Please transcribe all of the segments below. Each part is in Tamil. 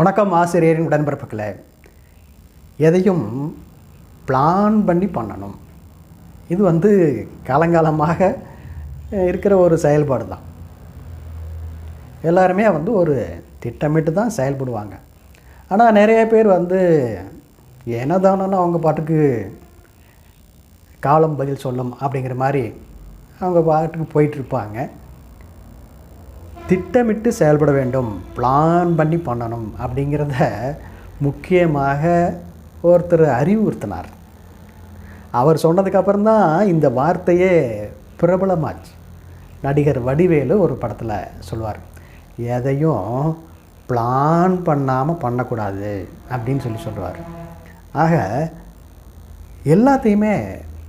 வணக்கம் ஆசிரியரின் உடன்பிறப்புகளே. எதையும் பிளான் பண்ணி பண்ணணும். இது வந்து காலங்காலமாக இருக்கிற ஒரு செயல்பாடு தான். எல்லாருமே வந்து ஒரு திட்டமிட்டு தான் செயல்படுவாங்க. ஆனால் நிறைய பேர் வந்து என்னதானு அவங்க பாட்டுக்கு காலம் பதில் சொல்லும் அப்படிங்கிற மாதிரி அவங்க பாட்டுக்கு போயிட்டுருப்பாங்க திட்டமிட்டு செயல்பட வேண்டும் பிளான் பண்ணி பண்ணணும் அப்படிங்கிறத முக்கியமாக ஒருத்தர் அறிவுறுத்தினார். அவர் சொன்னதுக்கப்புறம் தான் இந்த வார்த்தையே பிரபலமாச்சு. நடிகர் வடிவேலு ஒரு படத்தில் சொல்லுவார் எதையும் பிளான் பண்ணாமல் பண்ணக்கூடாது அப்படின்னு சொல்லி சொல்லுவார். ஆக எல்லாத்தையுமே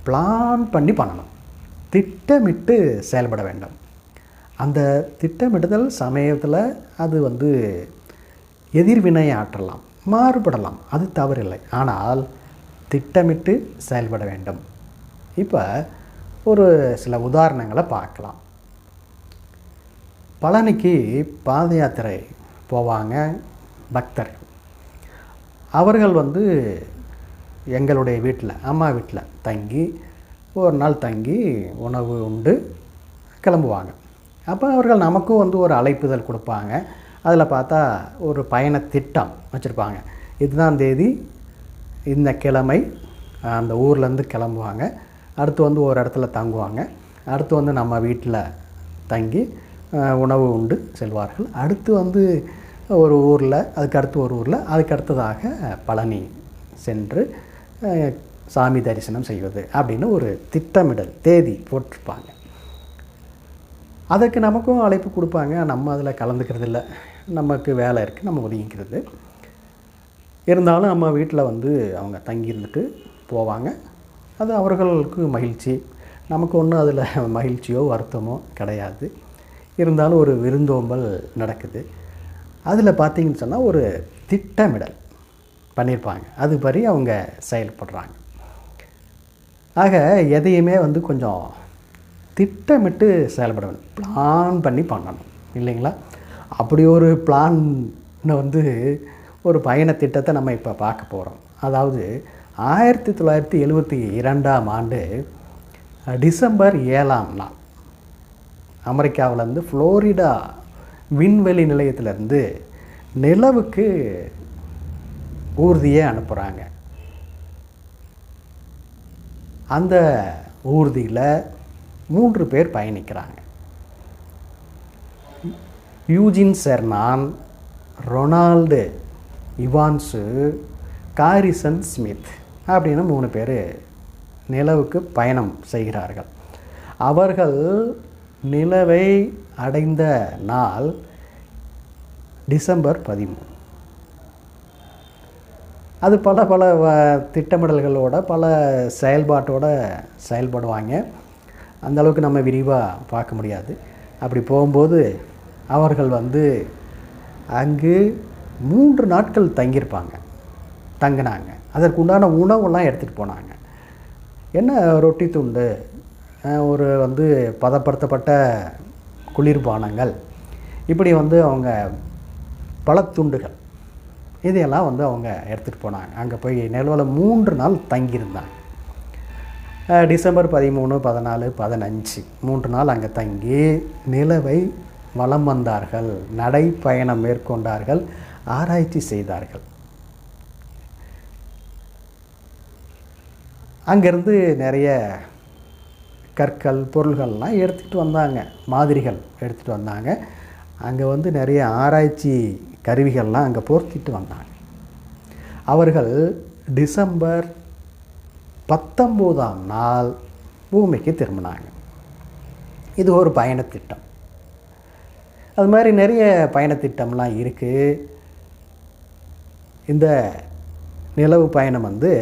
பிளான் பண்ணி பண்ணணும். திட்டமிட்டு செயல்பட வேண்டும். அந்த திட்டமிடுதல் சமயத்தில் அது வந்து எதிர்வினை ஆற்றலாம் மாறுபடலாம். அது தவறில்லை. ஆனால் திட்டமிட்டு செயல்பட வேண்டும். இப்போ ஒரு சில உதாரணங்களை பார்க்கலாம். பழனிக்கு பாத யாத்திரை போவாங்க பக்தர்கள் அவர்கள் வந்து எங்களுடைய வீட்டில் அம்மா வீட்டில் தங்கி ஒரு நாள் தங்கி உணவு உண்டு கிளம்புவாங்க. அப்போ அவர்கள் நமக்கும் வந்து ஒரு அழைப்புதல் கொடுப்பாங்க. அதில் பார்த்தா ஒரு பயண திட்டம் வச்சுருப்பாங்க. இதுதான் தேதி இந்த கிழமை அந்த ஊர்லேருந்து கிளம்புவாங்க. அடுத்து வந்து ஒரு இடத்துல தங்குவாங்க. அடுத்து வந்து நம்ம வீட்டில் தங்கி உணவு உண்டு செல்வார்கள். அடுத்து வந்து ஒரு ஊரில் அதுக்கு அடுத்து ஒரு ஊரில் அதுக்கு அடுத்ததாக பழனி சென்று சாமி தரிசனம் செய்வது அப்படின்னு ஒரு திட்டமிடல் தேதி போட்டிருப்பாங்க. அதற்கு நமக்கும் அழைப்பு கொடுப்பாங்க. நம்ம அதில் கலந்துக்கிறது இல்லை நமக்கு வேலை இருக்குது நம்ம ஒதுங்கிக்கிறது. இருந்தாலும் நம்ம வீட்டில் வந்து அவங்க தங்கியிருந்துட்டு போவாங்க. அது அவர்களுக்கு மகிழ்ச்சி. நமக்கு ஒன்றும் அதில் மகிழ்ச்சியோ வருத்தமோ கிடையாது. இருந்தாலும் ஒரு விருந்தோம்பல் நடக்குது. அதில் பார்த்தீங்கன்னு சொன்னால் ஒரு திட்டமிடல் பண்ணியிருப்பாங்க அதுபடி அவங்க செயல்படுறாங்க. ஆக எதையுமே வந்து கொஞ்சம் திட்டமிட்டு செயல்பட வேண்டும் பிளான் பண்ணி பண்ணணும். இல்லைங்களா? அப்படி ஒரு பிளான் வந்து ஒரு பயண திட்டத்தை நம்ம இப்போ பார்க்க போகிறோம் அதாவது ஆயிரத்தி தொள்ளாயிரத்தி எழுபத்தி இரண்டாம் ஆண்டு டிசம்பர் ஏழாம் நாள். அமெரிக்காவிலேருந்து ஃப்ளோரிடா விண்வெளி நிலையத்திலேருந்து நிலவுக்கு ஊர்தியை அனுப்புகிறாங்க அந்த ஊர்தியில் மூன்று பேர் பயணிக்கிறாங்க. Eugene Cernan Ronald Evans Harrison Smith அப்படின்னு மூணு பேர் நிலவுக்கு பயணம் செய்கிறார்கள். அவர்கள் நிலவை அடைந்த நாள் டிசம்பர் பதிமூணு. அது பல பல வ- திட்டமிடல்களோட பல செயல்பாட்டோட செயல்படுவாங்க. அந்தளவுக்கு நம்ம விரிவாக பார்க்க முடியாது. அப்படி போகும்போது அவர்கள் வந்து அங்கு மூன்று நாட்கள் தங்கியிருப்பாங்க. தங்கினாங்க. அதற்குண்டான உணவெல்லாம் எடுத்துகிட்டு போனாங்க. என்ன ரொட்டி துண்டு? ஒரு வந்து பதப்படுத்தப்பட்ட குளிர்பானங்கள் இப்படி வந்து அவங்க பழத்துண்டுகள். இதையெல்லாம் வந்து அவங்க எடுத்துகிட்டு போனாங்க. அங்கே போய் நிலவில் மூன்று நாள் தங்கியிருந்தாங்க. டிசம்பர் பதிமூணு பதினாலு பதினஞ்சு. மூன்று நாள் அங்கே தங்கி நிலவை வலம் வந்தார்கள் நடைப்பயணம் மேற்கொண்டார்கள் ஆராய்ச்சி செய்தார்கள். அங்கேருந்து நிறைய கற்கள் பொருள்கள்லாம் எடுத்துகிட்டு வந்தாங்க மாதிரிகள் எடுத்துகிட்டு வந்தாங்க. அங்கே வந்து நிறைய ஆராய்ச்சி கருவிகள்லாம் அங்கே பொருத்திட்டு வந்தாங்க. அவர்கள் டிசம்பர் பத்தொம்போதாம் நாள் பூமிக்கு திரும்பினாங்க. இது ஒரு பயணத்திட்டம். அது மாதிரி நிறைய பயணத்திட்டம்லாம் இருக்குது இந்த நிலவு பயணம் வந்து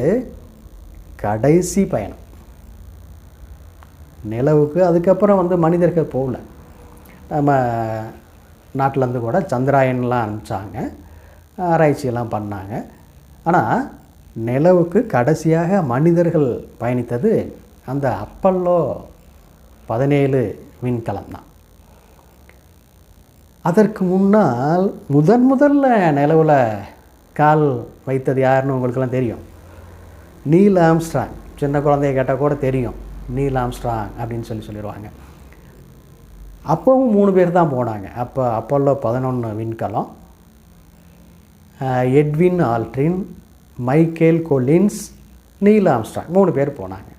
கடைசி பயணம். நிலவுக்கு அதுக்கப்புறம் வந்து மனிதர்கள் போகல. நம்ம நாட்டிலேருந்து கூட சந்திராயன்லாம் அனுப்பிச்சாங்க. ஆராய்ச்சியெல்லாம் பண்ணாங்க. ஆனால் நிலவுக்கு கடைசியாக மனிதர்கள் பயணித்தது அந்த அப்பல்லோ பதினேழு விண்கலம் தான். அதற்கு முன்னால் முதன் முதல்ல நிலவில் கால் வைத்தது யாருன்னு உங்களுக்கெல்லாம் தெரியும். நீல் ஆம்ஸ்ட்ராங் சின்ன குழந்தைய கேட்டால் கூட தெரியும். நீல் ஆம்ஸ்ட்ராங் அப்படின்னு சொல்லி சொல்லிடுவாங்க. அப்போவும் மூணு பேர் தான் போனாங்க. அப்போ அப்போல்லோ பதினொன்று விண்கலம் Edwin Aldrin Michael Collins Neil Armstrong மூணு பேர் போனாங்க.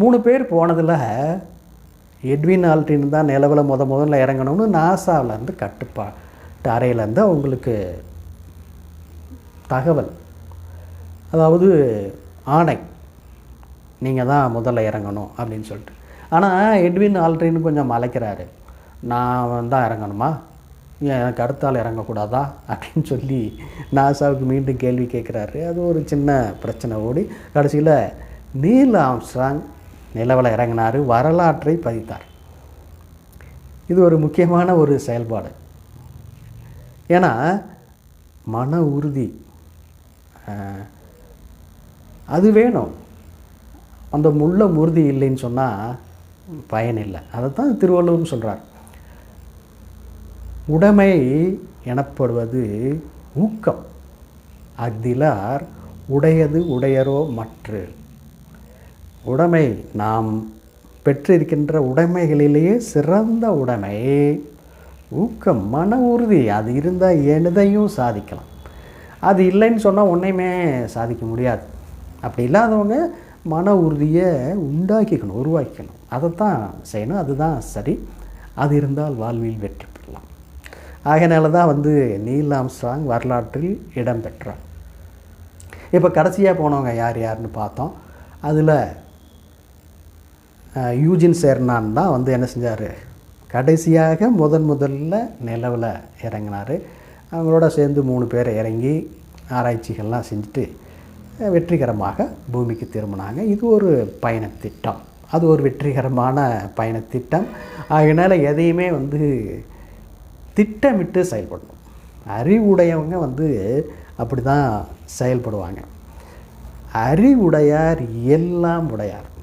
மூணு பேர் போனதில் எட்வின் ஆல்ட்ரின் தான் நிலவில் முத முதல்ல இறங்கணும்னு நாசாவிலேருந்து கட்டுப்பாட்டு அறையிலேருந்து அவங்களுக்கு தகவல். அதாவது ஆணை. நீங்கள் தான் முதல்ல இறங்கணும் அப்படின்னு சொல்லிட்டு. ஆனால் எட்வின் ஆல்ட்ரின்னு கொஞ்சம் மலைக்கிறாரு. நான் தான் இறங்கணுமா? ஏன் எனக்கு அடுத்தால் இறங்கக்கூடாதா அப்படின்னு சொல்லி நாசாவுக்கு மீண்டும் கேள்வி கேட்குறாரு. அது ஒரு சின்ன பிரச்சனை ஓடி கடைசியில் நீல் ஆம்ஸ்ட்ராங் நிலவில் இறங்கினார் வரலாற்றை பதித்தார். இது ஒரு முக்கியமான ஒரு செயல்பாடு. ஏன்னா மன உறுதி அது வேணும். அந்த முள்ள உறுதி இல்லைன்னு சொன்னால் பயன் இல்லை. அதை தான் திருவள்ளுவரும் சொல்கிறார் உடைமை எனப்படுவது ஊக்கம். அஃதிலார் உடையது உடையரோ மற்று. உடைமை நாம் பெற்றிருக்கின்ற உடைமைகளிலேயே சிறந்த உடைமை. ஊக்கம் மன உறுதி அது இருந்தால் எதையும் சாதிக்கலாம். அது இல்லைன்னு சொன்னால் ஒன்றையுமே சாதிக்க முடியாது. அப்படி இல்லாதவங்க மன உறுதியை உண்டாக்கிக்கணும் உருவாக்கிக்கணும். அதைத்தான் செய்யணும் அதுதான் சரி. அது இருந்தால் வாழ்வில் வெற்றி ஆகையினால தான் வந்து நீல் ஆம்ஸ்ட்ராங் வரலாற்றில் இடம்பெற்றார். இப்போ கடைசியாக போனவங்க யார் யாருன்னு பார்த்தோம். அதில் யூஜின் சேர்னான் தான் வந்து என்ன செஞ்சார்? கடைசியாக முதன் முதல்ல நிலவில் இறங்கினார். அவங்களோட சேர்ந்து மூணு பேர் இறங்கி ஆராய்ச்சிகள்லாம் செஞ்சுட்டு வெற்றிகரமாக பூமிக்கு திரும்பினாங்க. இது ஒரு பயணத்திட்டம். அது ஒரு வெற்றிகரமான பயணத்திட்டம். அதனால் எதையுமே வந்து திட்டமிட்டு செயல்படணும். அறிவுடையவங்க வந்து அப்படி தான் செயல்படுவாங்க. அறிவுடையார் எல்லாம் உடையார்.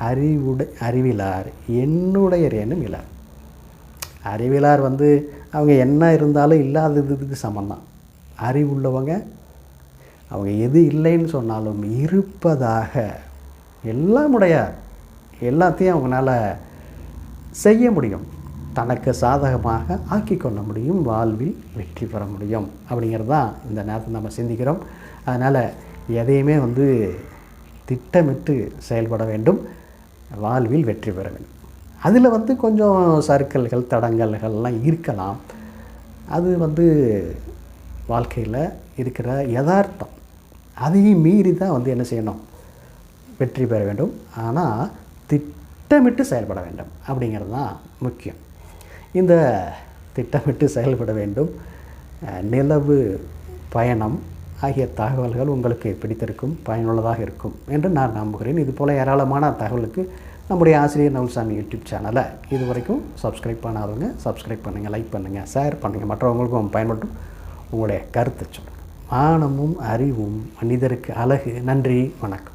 அறிவுடை அறிவிலார் என்னுடையர் என்னும் இலார். அறிவிலார் வந்து அவங்க என்ன இருந்தாலும் இல்லாததுக்கு சமந்தான் அறிவுள்ளவங்க அவங்க எது இல்லைன்னு சொன்னாலும் இருப்பதாக. எல்லாம் உடையார். எல்லாத்தையும் அவங்களால செய்ய முடியும். தனக்கு சாதகமாக ஆக்கி கொள்ள முடியும் வாழ்வில் வெற்றி பெற முடியும் அப்படிங்கிறது தான் இந்த நேரத்தில் நம்ம சிந்திக்கிறோம். அதனால் எதையுமே வந்து திட்டமிட்டு செயல்பட வேண்டும். வாழ்வில் வெற்றி பெற வேண்டும். அதில் வந்து கொஞ்சம் சர்க்கிள்கள் தடங்கல்கள்லாம் இருக்கலாம். அது வந்து வாழ்க்கையில் இருக்கிற யதார்த்தம். அதையும் மீறி தான் வந்து என்ன செய்யணும்? வெற்றி பெற வேண்டும். ஆனால் திட்டமிட்டு செயல்பட வேண்டும் அப்படிங்கிறது தான் முக்கியம். இந்த திட்டமிட்டு செயல்பட வேண்டும். நிலவு பயணம் ஆகிய தகவல்கள் உங்களுக்கு பிடித்திருக்கும் பயனுள்ளதாக இருக்கும் என்று நான் நம்புகிறேன். இதுபோல் ஏராளமான தகவலுக்கு நம்முடைய ஆசிரியர் நவுல்சாமி யூடியூப் சேனலை இது வரைக்கும் சப்ஸ்கிரைப் பண்ணாதவங்க சப்ஸ்கிரைப் பண்ணுங்கள் லைக் பண்ணுங்கள் ஷேர் பண்ணுங்கள் மற்றவங்களுக்கும் பயன்பட்டும் உங்களுடைய கருத்தை சொல்லுங்கள் மானமும் அறிவும் மனிதருக்கு அழகு. நன்றி. வணக்கம்.